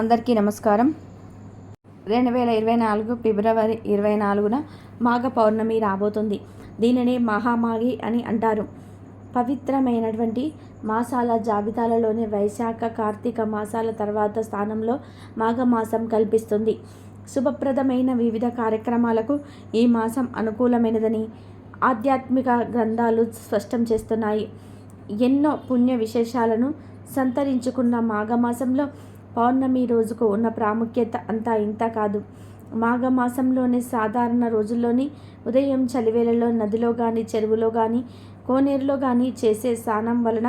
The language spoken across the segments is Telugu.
అందరికీ నమస్కారం. రెండు వేల ఇరవై నాలుగు ఫిబ్రవరి ఇరవై నాలుగున మాఘ పౌర్ణమి రాబోతుంది. దీనిని మహామాఘి అని అంటారు. పవిత్రమైనటువంటి మాసాల జాబితాలలోని వైశాఖ కార్తీక మాసాల తర్వాత స్థానంలో మాఘమాసం కల్పిస్తుంది. శుభప్రదమైన వివిధ కార్యక్రమాలకు ఈ మాసం అనుకూలమైనదని ఆధ్యాత్మిక గ్రంథాలు స్పష్టం చేస్తున్నాయి. ఎన్నో పుణ్య విశేషాలను సంతరించుకున్న మాఘమాసంలో పౌర్ణమి రోజుకు ఉన్న ప్రాముఖ్యత అంతా ఇంత కాదు. మాఘమాసంలోని సాధారణ రోజుల్లోని ఉదయం చలివేళలో నదిలో కానీ చెరువులో కానీ కోనేరులో కానీ చేసే స్నానం వలన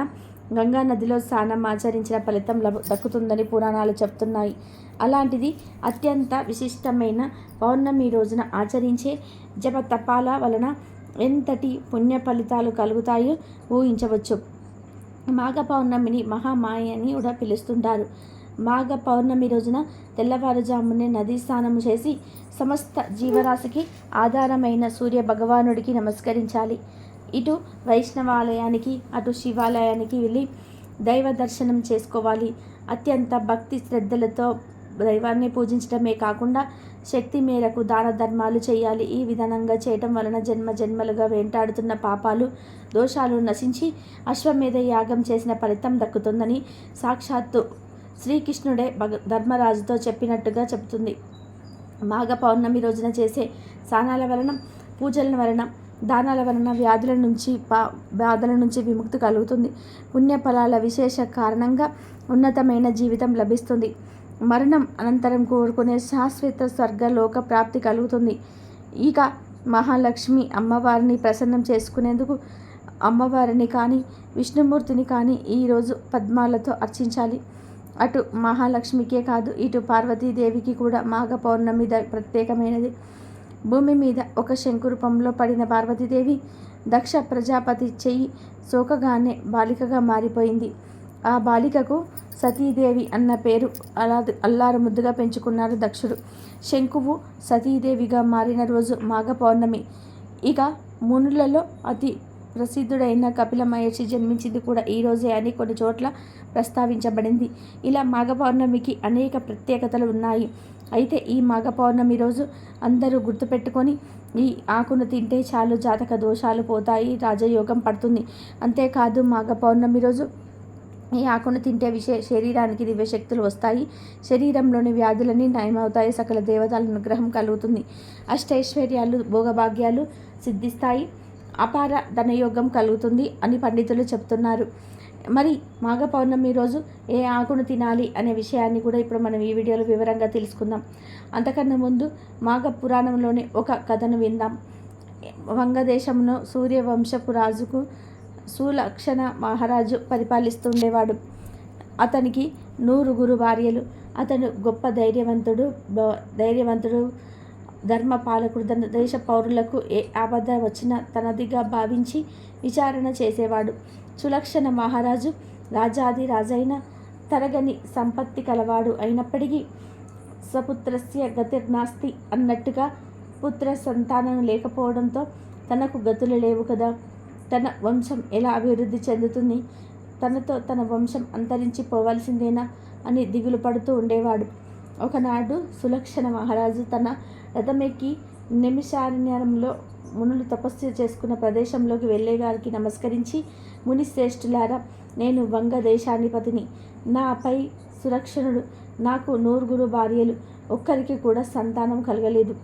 గంగా నదిలో స్నానం ఆచరించిన ఫలితం లభ దక్కుతుందని పురాణాలు చెప్తున్నాయి. అలాంటిది అత్యంత విశిష్టమైన పౌర్ణమి రోజున ఆచరించే జప తపాల వలన ఎంతటి పుణ్య ఫలితాలు కలుగుతాయో ఊహించవచ్చు. మాఘ పౌర్ణమిని మహామాయ అని కూడా పిలుస్తుంటారు. మాఘ పౌర్ణమి రోజున తెల్లవారుజామునే నదీ స్నానం చేసి సమస్త జీవరాశికి ఆధారమైన సూర్య భగవానుడికి నమస్కరించాలి. ఇటు వైష్ణవాలయానికి అటు శివాలయానికి వెళ్ళి దైవ దర్శనం చేసుకోవాలి. అత్యంత భక్తి శ్రద్ధలతో దైవాన్ని పూజించడమే కాకుండా శక్తి మేరకు దాన ధర్మాలు చేయాలి. ఈ విధానంగా చేయటం వలన జన్మ జన్మలుగా వెంటాడుతున్న పాపాలు దోషాలు నశించి అశ్వమేధ యాగం చేసిన ఫలితం దక్కుతుందని సాక్షాత్తు శ్రీకృష్ణుడే భగ ధర్మరాజుతో చెప్పినట్టుగా చెబుతుంది. మాఘ పౌర్ణమి రోజున చేసే స్నానాల వలన పూజల వలన దానాల వలన వ్యాధుల నుంచి పా బాధల నుంచి విముక్తి కలుగుతుంది. పుణ్యఫలాల విశేష కారణంగా ఉన్నతమైన జీవితం లభిస్తుంది. మరణం అనంతరం కోరుకునే శాశ్వత స్వర్గలోక ప్రాప్తి కలుగుతుంది. ఇక మహాలక్ష్మి అమ్మవారిని ప్రసన్నం చేసుకునేందుకు అమ్మవారిని కానీ విష్ణుమూర్తిని కానీ ఈరోజు పద్మాలతో అర్చించాలి. అటు మహాలక్ష్మికే కాదు ఇటు పార్వతీదేవికి కూడా మాఘ పౌర్ణమి ప్రత్యేకమైనది. భూమి మీద ఒక శంకురూపంలో పడిన పార్వతీదేవి దక్ష ప్రజాపతి చెయ్యి సోకగానే బాలికగా మారిపోయింది. ఆ బాలికకు సతీదేవి అన్న పేరు అలా అల్లారు ముద్దుగా పెంచుకున్నారు దక్షుడు. శంకువు సతీదేవిగా మారిన రోజు మాఘ పౌర్ణమి ఇక మునులలో అతి ప్రసిద్ధుడైన కపిల మహర్షి జన్మించింది కూడా ఈ రోజే అని కొన్ని చోట్ల ప్రస్తావించబడింది. ఇలా మాఘ పౌర్ణమికి అనేక ప్రత్యేకతలు ఉన్నాయి. అయితే ఈ మాఘ పౌర్ణమి రోజు అందరూ గుర్తుపెట్టుకొని ఈ ఆకును తింటే చాలు జాతక దోషాలు పోతాయి రాజయోగం పడుతుంది. అంతేకాదు మాఘ పౌర్ణమి రోజు ఈ ఆకును తింటే విషయ శరీరానికి దివ్యశక్తులు వస్తాయి. శరీరంలోని వ్యాధులన్నీ నయమవుతాయి. సకల దేవతల అనుగ్రహం కలుగుతుంది. అష్టైశ్వర్యాలు భోగభాగ్యాలు సిద్ధిస్తాయి. అపార ధనయోగం కలుగుతుంది అని పండితులు చెప్తున్నారు. మరి మాఘ పౌర్ణమి రోజు ఏ ఆకును తినాలి అనే విషయాన్ని కూడా ఇప్పుడు మనం ఈ వీడియోలో వివరంగా తెలుసుకుందాం. అంతకన్నా ముందు మాఘ పురాణంలోని ఒక కథను విందాం. వంగదేశంలో సూర్యవంశపు రాజుకు సులక్షణ మహారాజు పరిపాలిస్తుండేవాడు. అతనికి నూరుగురు భార్యలు. అతను గొప్ప ధైర్యవంతుడు ధైర్యవంతుడు ధర్మపాలకుడు. తన దేశ పౌరులకు ఏ ఆపద వచ్చినా తనదిగా భావించి విచారణ చేసేవాడు. సులక్షణ మహారాజు రాజాది రాజైన తరగని సంపత్తి కలవాడు అయినప్పటికీ సపుత్రస్య గతిర్నాస్తి అన్నట్టుగా పుత్ర సంతానం లేకపోవడంతో తనకు గతులు లేవు కదా. తన వంశం ఎలా అభివృద్ధి చెందుతుంది? తనతో తన వంశం అంతరించిపోవలసిందేనా అని దిగులు పడుతూ ఉండేవాడు. ఒకనాడు సులక్షణ మహారాజు తన రథమెక్కి నిమిషారణ్యంలో మునులు తపస్సు చేసుకున్న ప్రదేశంలోకి వెళ్ళేవారికి నమస్కరించి మునిశ్రేష్ఠులారా నేను వంగ దేశాధిపతిని. నాపై సురక్షణుడు నాకు నూరుగురు భార్యలు. ఒక్కరికి కూడా సంతానం కలగలేదు.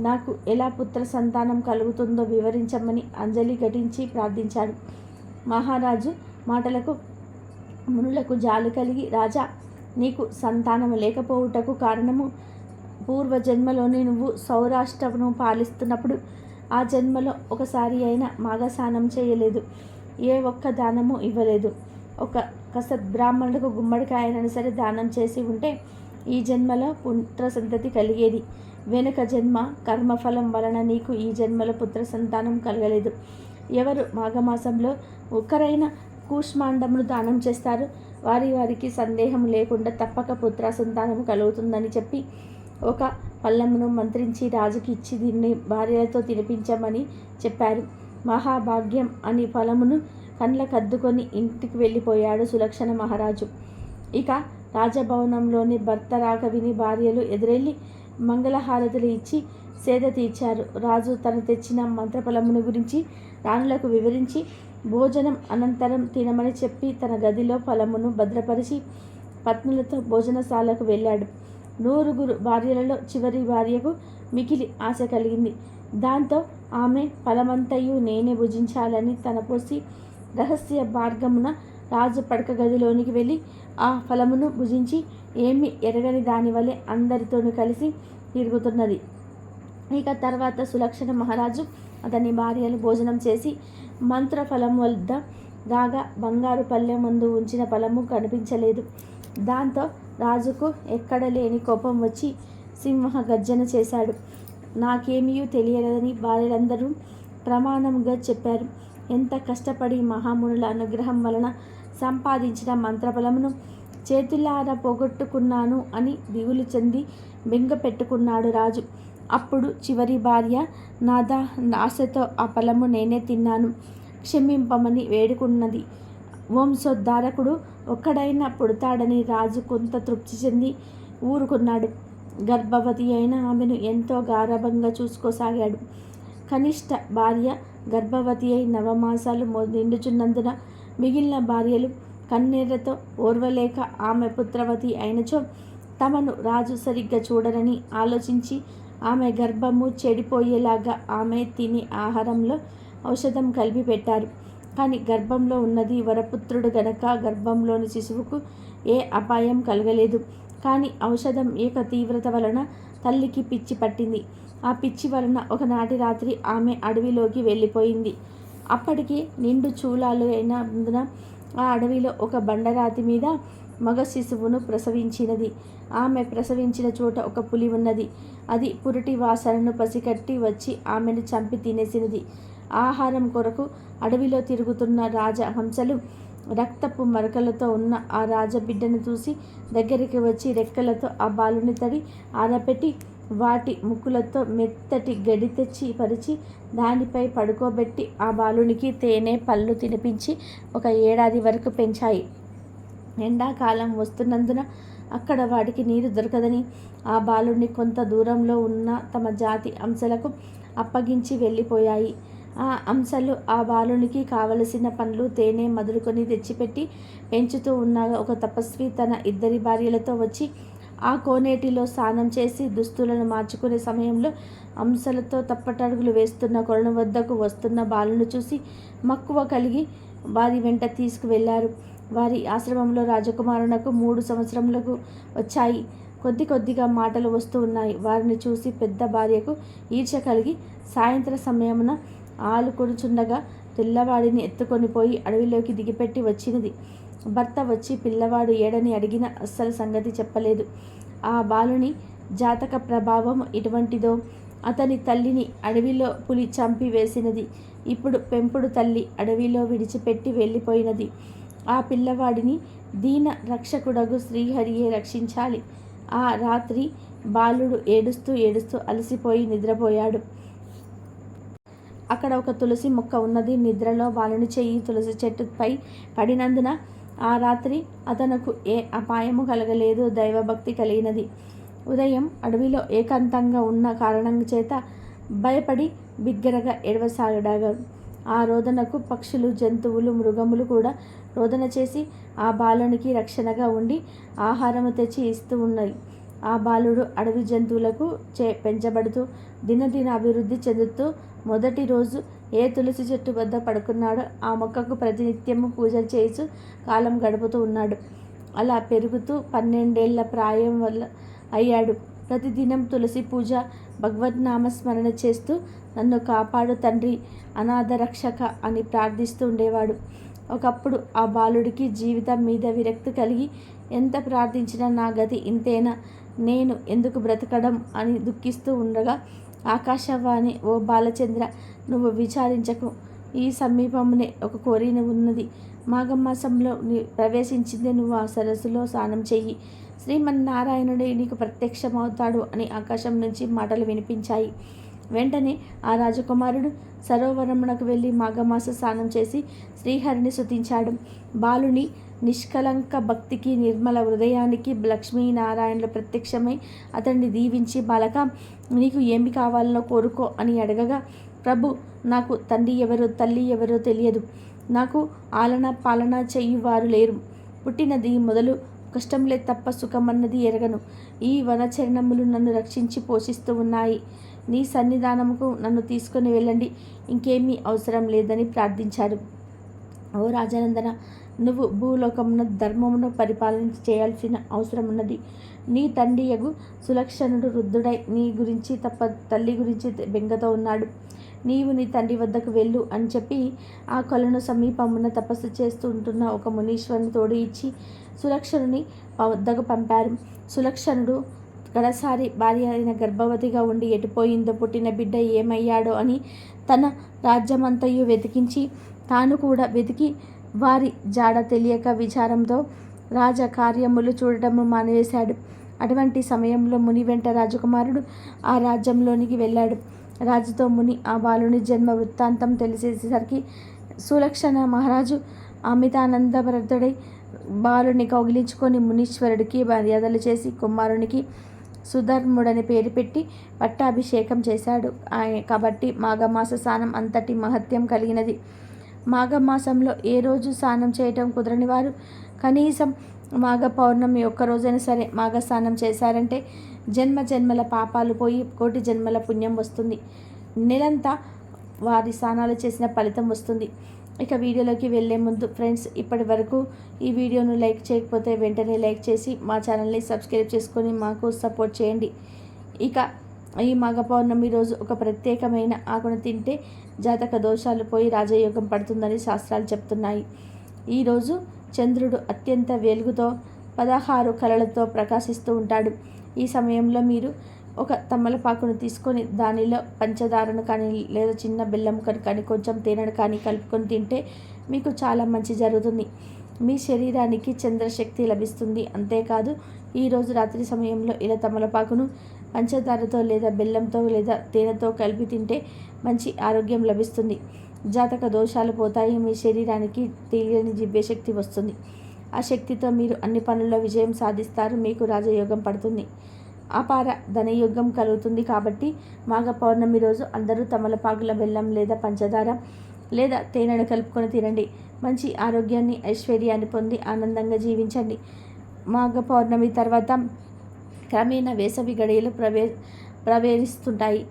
నాకు ఎలా పుత్ర సంతానం కలుగుతుందో వివరించమని అంజలి ఘటించి ప్రార్థించాడు. మహారాజు మాటలకు మునులకు జాలి కలిగి రాజా నీకు సంతానం లేకపోవుటకు కారణము పూర్వజన్మలోని నువ్వు సౌరాష్ట్రను పాలిస్తున్నప్పుడు ఆ జన్మలో ఒకసారి అయినా మాగసానం చేయలేదు. ఏ ఒక్క దానము ఇవ్వలేదు. ఒక కసత్ బ్రాహ్మణులకు గుమ్మడికాయనని సరే దానం చేసి ఉంటే ఈ జన్మలో పుత్ర సంతతి కలిగేది. వెనుక జన్మ కర్మఫలం వలన నీకు ఈ జన్మలో పుత్ర సంతానం కలగలేదు. ఎవరు మాఘమాసంలో ఒక్కరైనా కూష్మాండమును దానం చేస్తారు? వారి వారికి సందేహం లేకుండా తప్పక పుత్ర సంతానం కలుగుతుందని చెప్పి ఒక పళ్ళమును మంత్రించి రాజుకి ఇచ్చి దీన్ని భార్యలతో తినిపించమని చెప్పారు. మహాభాగ్యం అని ఫలమును కండ్లకద్దుకొని ఇంటికి వెళ్ళిపోయాడు సులక్షణ మహారాజు. ఇక రాజభవనంలోని భర్త రాక విని భార్యలు ఎదురెళ్ళి మంగళహారతులు ఇచ్చి సేద తీర్చారు. రాజు తను తెచ్చిన మంత్రఫలమును గురించి రాణులకు వివరించి భోజనం అనంతరం తినమని చెప్పి తన గదిలో ఫలమును భద్రపరిచి పత్నులతో భోజనశాలకు వెళ్ళాడు. నూరుగురు భార్యలలో చివరి భార్యకు మికిలి ఆశ కలిగింది. దాంతో ఆమె ఫలమంతయు నేనే భుజించాలని తనపోసి రహస్య మార్గమున రాజు పడక గదిలోనికి వెళ్ళి ఆ ఫలమును భుజించి ఏమి ఎరగని దాని వలె అందరితోనూ కలిసి తిరుగుతున్నది. ఇక తర్వాత సులక్షణ మహారాజు అతని భార్యలు భోజనం చేసి మంత్రఫలం వద్ద రాగా బంగారు పల్లె ముందు ఉంచిన ఫలము కనిపించలేదు. దాంతో రాజుకు ఎక్కడ లేని కోపం వచ్చి సింహ గర్జన చేశాడు. నాకేమీ తెలియలేదని భార్యలందరూ ప్రమాణంగా చెప్పారు. ఎంత కష్టపడి మహామునుల అనుగ్రహం వలన సంపాదించిన మంత్రఫలమును చేతులారా పోగొట్టుకున్నాను అని దిగులు చెంది బెంగ పెట్టుకున్నాడు రాజు. అప్పుడు చివరి భార్య నాదా ఆశతో ఆ ఫలము నేనే తిన్నాను. క్షమింపమని వేడుకున్నది. వంశోద్ధారకుడు ఒక్కడైనా పుడతాడని రాజు కొంత తృప్తి చెంది ఊరుకున్నాడు. గర్భవతి అయిన ఆమెను ఎంతో గారభంగా చూసుకోసాగాడు. కనిష్ట భార్య గర్భవతి అయి నవమాసాలు నిండుచున్నందున మిగిలిన భార్యలు కన్నీళ్ళతో ఓర్వలేక ఆమె పుత్రవతి అయినచో తమను రాజు సరిగ్గా చూడరని ఆలోచించి ఆమె గర్భము చెడిపోయేలాగా ఆమె తిని ఆహారంలో ఔషధం కలిపి పెట్టారు కానీ గర్భంలో ఉన్నది వరపుత్రుడు గనక గర్భంలోని శిశువుకు ఏ అపాయం కలగలేదు. కానీ ఔషధం ఏక తీవ్రత వలన తల్లికి పిచ్చి పట్టింది. ఆ పిచ్చి వలన ఒకనాటి రాత్రి ఆమె అడవిలోకి వెళ్ళిపోయింది. అప్పటికి నిండు చూలాలు అయినందున ఆ అడవిలో ఒక బండరాతి మీద మగ శిశువును ప్రసవించినది. ఆమె ప్రసవించిన చోట ఒక పులి ఉన్నది. అది పురిటి వాసనను పసికట్టి వచ్చి ఆమెను చంపి తినేసినది. ఆహారం కొరకు అడవిలో తిరుగుతున్న రాజహంసలు రక్తపు మరకలతో ఉన్న ఆ రాజబిడ్డను చూసి దగ్గరికి వచ్చి రెక్కలతో ఆ బాలుని తడి ఆరపెట్టి వాటి ముక్కులతో మెత్తటి గడి తెచ్చి పరిచి దానిపై పడుకోబెట్టి ఆ బాలునికి తేనె పళ్ళు తినిపించి ఒక ఏడాది వరకు పెంచాయి. ఎండాకాలం వస్తున్నందున అక్కడ వాటికి నీరు దొరకదని ఆ బాలుని కొంత దూరంలో ఉన్న తమ జాతి అంశలకు అప్పగించి వెళ్ళిపోయాయి. ఆ అంశాలు ఆ బాలునికి కావలసిన పండ్లు తేనె మదులుకొని తెచ్చిపెట్టి పెంచుతూ ఉన్న ఒక తపస్వి తన ఇద్దరి భార్యలతో వచ్చి ఆ కోనేటిలో స్నానం చేసి దుస్తులను మార్చుకునే సమయంలో అంశలతో తప్పటడుగులు వేస్తున్న కొలను వద్దకు వస్తున్న బాలును చూసి మక్కువ కలిగి వారి వెంట తీసుకువెళ్ళారు. వారి ఆశ్రమంలో రాజకుమారునకు మూడు సంవత్సరములకు వచ్చాయి. కొద్ది కొద్దిగా మాటలు వస్తూ ఉన్నాయి. వారిని చూసి పెద్ద భార్యకు ఈర్చ కలిగి సాయంత్ర సమయమున ఆలు కొనుచుండగా పిల్లవాడిని ఎత్తుకొని పోయి అడవిలోకి దిగిపెట్టి వచ్చినది. భర్త వచ్చి పిల్లవాడు ఏడని అడిగిన అస్సలు సంగతి చెప్పలేదు. ఆ బాలుని జాతక ప్రభావం ఇటువంటిదో అతని తల్లిని అడవిలో పులి చంపి వేసినది. ఇప్పుడు పెంపుడు తల్లి అడవిలో విడిచిపెట్టి వెళ్ళిపోయినది. ఆ పిల్లవాడిని దీన రక్షకుడగు శ్రీహరియే రక్షించాలి. ఆ రాత్రి బాలుడు ఏడుస్తూ ఏడుస్తూ అలసిపోయి నిద్రపోయాడు. అక్కడ ఒక తులసి మొక్క ఉన్నది. నిద్రలో బాలుని చెయ్యి తులసి చెట్టుపై పడినందున ఆ రాత్రి అతనకు ఏ అపాయము కలగలేదు. దైవభక్తి కలిగినది. ఉదయం అడవిలో ఏకాంతంగా ఉన్న కారణం చేత భయపడి బిగ్గరగా ఎడవసాగడాగా ఆ రోదనకు పక్షులు జంతువులు మృగములు కూడా రోదన చేసి ఆ బాలునికి రక్షణగా ఉండి ఆహారము తెచ్చి ఇస్తూ ఉన్నాయి. ఆ బాలుడు అడవి జంతువులకు చే పెంచబడుతూ దినదిన అభివృద్ధి చెందుతూ మొదటి రోజు ఏ తులసి చెట్టు వద్ద పడుకున్నాడో ఆ మొక్కకు ప్రతినిత్యము పూజలు చేస్తూ కాలం గడుపుతూ ఉన్నాడు. అలా పెరుగుతూ పన్నెండేళ్ళ ప్రాయం వల్ల అయ్యాడు. ప్రతిదినం తులసి పూజ భగవద్నామస్మరణ చేస్తూ నన్ను కాపాడు తండ్రి అనాథ రక్షక అని ప్రార్థిస్తూ ఉండేవాడు. ఒకప్పుడు ఆ బాలుడికి జీవితం మీద విరక్తి కలిగి ఎంత ప్రార్థించినా నా గతి ఇంతేనా? నేను ఎందుకు బ్రతకడం అని దుఃఖిస్తూ ఉండగా ఆకాశవాణి ఓ బాలచంద్ర నువ్వు విచారించకు. ఈ సమీపమునే ఒక కోరిన ఉన్నది. మాఘమాసంలో ప్రవేశించింది నువ్వు ఆ సరస్సులో స్నానం చెయ్యి. శ్రీమన్నారాయణుడే నీకు ప్రత్యక్షమవుతాడు అని ఆకాశం నుంచి మాటలు వినిపించాయి. వెంటనే ఆ రాజకుమారుడు సరోవరమునకు వెళ్ళి మాఘమాస స్నానం చేసి శ్రీహరిని శుతించాడు బాలుని నిష్కలంక భక్తికి నిర్మల హృదయానికి లక్ష్మీనారాయణలు ప్రత్యక్షమై అతన్ని దీవించి బాలక నీకు ఏమి కావాలనో కోరుకో అని అడగగా ప్రభు నాకు తండ్రి ఎవరో తల్లి ఎవరో తెలియదు. నాకు ఆలన పాలన చెయ్యువారు లేరు. పుట్టినది మొదలు కష్టంలే తప్ప సుఖమన్నది ఎరగను. ఈ వనచరణములు నన్ను రక్షించి పోషిస్తూ ఉన్నాయి. నీ సన్నిధానముకు నన్ను తీసుకొని వెళ్ళండి. ఇంకేమీ అవసరం లేదని ప్రార్థించారు ఓ రాజానందన నువ్వు భూలోకమున ధర్మమును పరిపాలన చేయాల్సిన అవసరం ఉన్నది నీ తండ్రియగు సులక్షణుడు వృద్ధుడై నీ గురించి తప్ప తల్లి గురించి బెంగతో ఉన్నాడు. నీవు నీ తండ్రి వద్దకు వెళ్ళు అని చెప్పి ఆ కొలను సమీపమున తపస్సు చేస్తూ ఉంటున్న ఒక మునీశ్వరుని తోడు ఇచ్చి సులక్షణుని వద్దకు పంపారు. సులక్షణుడు గడసారి భార్య అయిన గర్భవతిగా ఉండి ఎటుపోయిందో పుట్టిన బిడ్డ ఏమయ్యాడో అని తన రాజ్యమంతయు వెతికించి తాను కూడా వెతికి వారి జాడ తెలియక విచారంతో రాజకార్యములు చూడటము మానివేశాడు అటువంటి సమయంలో ముని వెంట రాజకుమారుడు ఆ రాజ్యంలోనికి వెళ్ళాడు. రాజుతో ముని ఆ బాలుని జన్మ వృత్తాంతం తెలిసేసరికి సులక్షణ మహారాజు అమితానందభరతుడై బాలుని కౌగిలించుకొని మునీశ్వరుడికి మర్యాదలు చేసి కుమారునికి సుధర్ముడని పేరు పెట్టి పట్టాభిషేకం చేశాడు. ఆయన కాబట్టి మాఘమాస స్నానం అంతటి మహత్యం కలిగినది. మాఘమాసంలో ఏ రోజు స్నానం చేయటం కుదరని వారు కనీసం మాఘ పౌర్ణమి ఒక్కరోజైనా సరే మాఘ స్నానం చేశారంటే జన్మ జన్మల పాపాలు పోయి కోటి జన్మల పుణ్యం వస్తుంది. నెలంతా వారి స్నానాలు చేసిన ఫలితం వస్తుంది. ఇక వీడియోలోకి వెళ్ళే ముందు ఫ్రెండ్స్ ఇప్పటి వరకు ఈ వీడియోను లైక్ చేయకపోతే వెంటనే లైక్ చేసి మా ఛానల్ని సబ్స్క్రైబ్ చేసుకొని మాకు సపోర్ట్ చేయండి. ఇక ఈ మాఘ పౌర్ణమి రోజు ఒక ప్రత్యేకమైన ఆకును తింటే జాతక దోషాలు పోయి రాజయోగం పడుతుందని శాస్త్రాలు చెప్తున్నాయి. ఈరోజు చంద్రుడు అత్యంత వెలుగుతో పదహారు కళలతో ప్రకాశిస్తూ ఉంటాడు. ఈ సమయంలో మీరు ఒక తమలపాకును తీసుకొని దానిలో పంచదారను కానీ లేదా చిన్న బెల్లం కానీ కొంచెం తేనెను కానీ కలుపుకొని తింటే మీకు చాలా మంచి జరుగుతుంది. మీ శరీరానికి చంద్రశక్తి లభిస్తుంది. అంతేకాదు ఈరోజు రాత్రి సమయంలో ఇలా తమలపాకును పంచదారతో లేదా బెల్లంతో లేదా తేనెతో కలిపి తింటే మంచి ఆరోగ్యం లభిస్తుంది. జాతక దోషాలు పోతాయి. మీ శరీరానికి తెలియని దివ్యశక్తి వస్తుంది. ఆ శక్తితో మీరు అన్ని పనుల్లో విజయం సాధిస్తారు. మీకు రాజయోగం పడుతుంది. అపార ధనయోగం కలుగుతుంది కాబట్టి మాఘ పౌర్ణమి రోజు అందరూ తమలపాకుల బెల్లం లేదా పంచదార లేదా తేనెను కలుపుకొని తినండి. మంచి ఆరోగ్యాన్ని ఐశ్వర్యాన్ని పొంది ఆనందంగా జీవించండి. మాఘ పౌర్ణమి తర్వాత క్రమేణా వేసవి గడియలు ప్రవే ప్రవేశిస్తుంటాయి.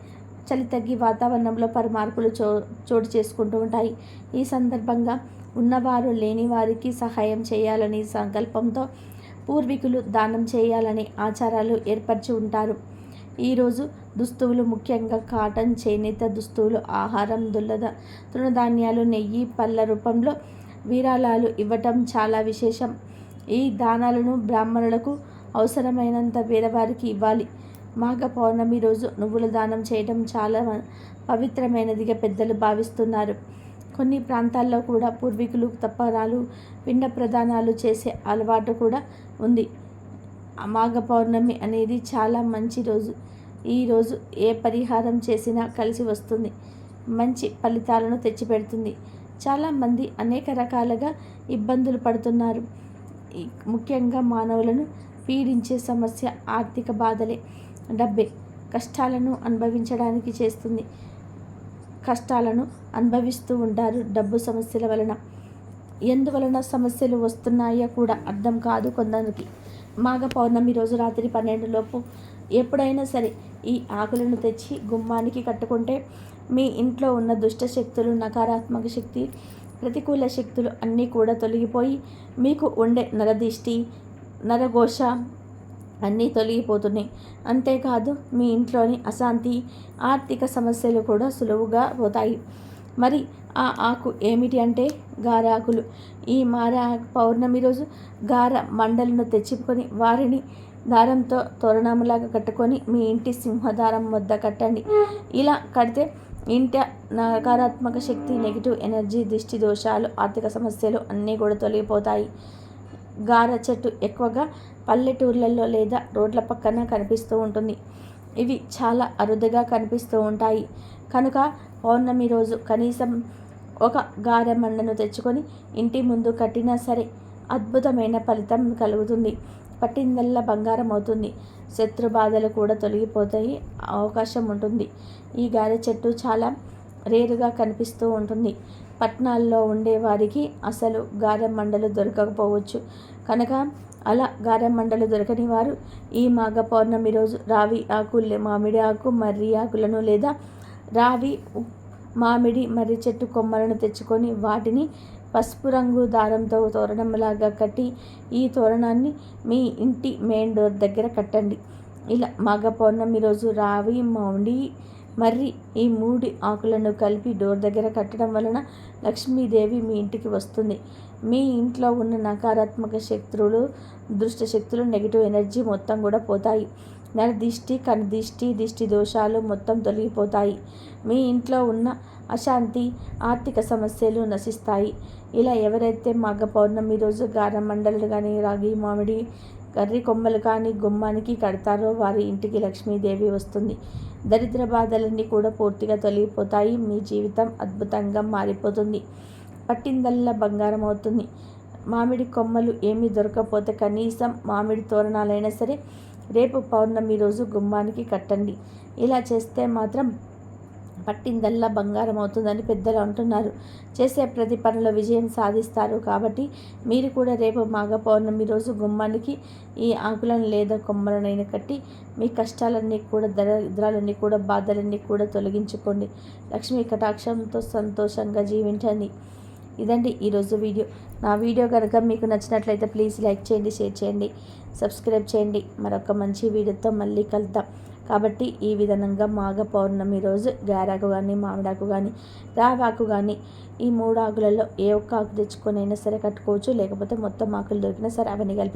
చలి తగ్గి వాతావరణంలో పరమార్పులు చో చోటు చేసుకుంటూ ఉంటాయి. ఈ సందర్భంగా ఉన్నవారు లేని వారికి సహాయం చేయాలని సంకల్పంతో పూర్వీకులు దానం చేయాలని ఆచారాలు ఏర్పరిచి ఉంటారు. ఈరోజు దుస్తువులు ముఖ్యంగా కాటన్ చేనేత దుస్తువులు ఆహారం దుల్లద తృణధాన్యాలు నెయ్యి పళ్ళ రూపంలో విరాళాలు ఇవ్వటం చాలా విశేషం. ఈ దానాలను బ్రాహ్మణులకు అవసరమైనంత వేరేవారికి ఇవ్వాలి. మాఘ పౌర్ణమి రోజు నువ్వుల దానం చేయడం చాలా పవిత్రమైనదిగా పెద్దలు భావిస్తున్నారు. కొన్ని ప్రాంతాల్లో కూడా పూర్వీకులు తప్పరాలు పిండ ప్రదానాలు చేసే అలవాటు కూడా ఉంది. మాఘ పౌర్ణమి అనేది చాలా మంచి రోజు. ఈరోజు ఏ పరిహారం చేసినా కలిసి వస్తుంది. మంచి ఫలితాలను తెచ్చిపెడుతుంది. చాలామంది అనేక రకాలుగా ఇబ్బందులు పడుతున్నారు. ముఖ్యంగా మానవులను పీడించే సమస్య ఆర్థిక బాధలే. డబ్బే కష్టాలను అనుభవించడానికి చేస్తుంది. కష్టాలను అనుభవిస్తూ ఉంటారు డబ్బు సమస్యల వలన. ఎందువలన సమస్యలు వస్తున్నాయో కూడా అర్థం కాదు కొందరికి. మాఘ పౌర్ణమి రోజు రాత్రి పన్నెండులోపు ఎప్పుడైనా సరే ఈ ఆకులను తెచ్చి గుమ్మానికి కట్టుకుంటే మీ ఇంట్లో ఉన్న దుష్ట శక్తులు నకారాత్మక శక్తి ప్రతికూల శక్తులు అన్నీ కూడా తొలగిపోయి మీకు ఉండే నరదిష్టి నరఘోష అన్నీ తొలగిపోతున్నాయి. అంతేకాదు మీ ఇంట్లోని అశాంతి ఆర్థిక సమస్యలు కూడా సులువుగా పోతాయి. మరి ఆ ఆకు ఏమిటి అంటే గారాకులు. ఈ మార పౌర్ణమి రోజు గార మండలను తెచ్చుకొని వారిని దారంతో తోరణంలాగా కట్టుకొని మీ ఇంటి సింహదారం వద్ద కట్టండి. ఇలా కడితే ఇంట నకారాత్మక శక్తి నెగిటివ్ ఎనర్జీ దిష్టి దోషాలు ఆర్థిక సమస్యలు అన్నీ కూడా తొలగిపోతాయి. గార చెట్టు ఎక్కువగా పల్లెటూర్లలో లేదా రోడ్ల పక్కన కనిపిస్తూ ఉంటుంది. ఇవి చాలా అరుదుగా కనిపిస్తూ ఉంటాయి. కనుక పౌర్ణమి రోజు కనీసం ఒక గారె మండను తెచ్చుకొని ఇంటి ముందు కట్టినా సరే అద్భుతమైన ఫలితం కలుగుతుంది. పట్టిందల్లా బంగారం అవుతుంది. శత్రు బాధలు కూడా తొలగిపోతాయి అవకాశం ఉంటుంది. ఈ గారె చెట్టు చాలా రేరుగా కనిపిస్తూ ఉంటుంది. పట్టణాల్లో ఉండేవారికి అసలు గారె మండలు దొరకకపోవచ్చు. కనుక అలా గారె మండలు దొరకని వారు ఈ మాఘ పౌర్ణమి రోజు రావి ఆకు మామిడి ఆకు మర్రి ఆకులను లేదా రావి మామిడి మర్రి చెట్టు కొమ్మలను తెచ్చుకొని వాటిని పసుపు రంగు దారంతో తోరణంలాగా కట్టి ఈ తోరణాన్ని మీ ఇంటి మెయిన్ డోర్ దగ్గర కట్టండి. ఇలా మాఘ పౌర్ణమి రోజు రావి మామిడి మర్రి ఈ మూడి ఆకులను కలిపి డోర్ దగ్గర కట్టడం వలన లక్ష్మీదేవి మీ ఇంటికి వస్తుంది. మీ ఇంట్లో ఉన్న నకారాత్మక శక్తులు దుష్ట శక్తులు నెగిటివ్ ఎనర్జీ మొత్తం కూడా పోతాయి. నరదిష్టి కనుదిష్టి దిష్టి దోషాలు మొత్తం తొలగిపోతాయి. మీ ఇంట్లో ఉన్న అశాంతి ఆర్థిక సమస్యలు నశిస్తాయి. ఇలా ఎవరైతే మాఘ పౌర్ణమి రోజు గార మండలు కానీ రాగి మామిడి కర్రీ కొమ్మలు కానీ గుమ్మానికి కడతారో వారి ఇంటికి లక్ష్మీదేవి వస్తుంది. దరిద్ర బాధలన్నీ కూడా పూర్తిగా తొలగిపోతాయి. మీ జీవితం అద్భుతంగా మారిపోతుంది. పట్టిందల్లా బంగారం అవుతుంది. మామిడి కొమ్మలు ఏమీ దొరకపోతే కనీసం మామిడి తోరణాలైనా సరే రేపు పౌర్ణమి రోజు గుమ్మానికి కట్టండి. ఇలా చేస్తే మాత్రం పట్టిందల్లా బంగారం అవుతుందని పెద్దలు అంటున్నారు. చేసే ప్రతి పనిలో విజయం సాధిస్తారు కాబట్టి మీరు కూడా రేపు మాఘ పౌర్ణమి రోజు గుమ్మానికి ఈ ఆకులను లేదా కొమ్మలనైనా కట్టి మీ కష్టాలన్నీ కూడా దరిద్రాలన్నీ కూడా బాధలన్నీ కూడా తొలగించుకోండి. లక్ష్మీ కటాక్షంతో సంతోషంగా జీవించండి. ఇదండి ఈరోజు వీడియో. నా వీడియో కనుక మీకు నచ్చినట్లయితే ప్లీజ్ లైక్ చేయండి షేర్ చేయండి సబ్స్క్రైబ్ చేయండి. మరొక మంచి వీడియోతో మళ్ళీ కలుద్దాం. కాబట్టి ఈ విధంగా మాఘ పౌర్ణమి రోజు గారాకు కానీ మామిడాకు కానీ రావాకు కానీ ఈ మూడు ఆకులలో ఏ ఒక్క ఆకు తెచ్చుకొని అయినా సరే కట్టుకోవచ్చు. లేకపోతే మొత్తం ఆకులు దొరికినా సరే అవన్నీ కలిపి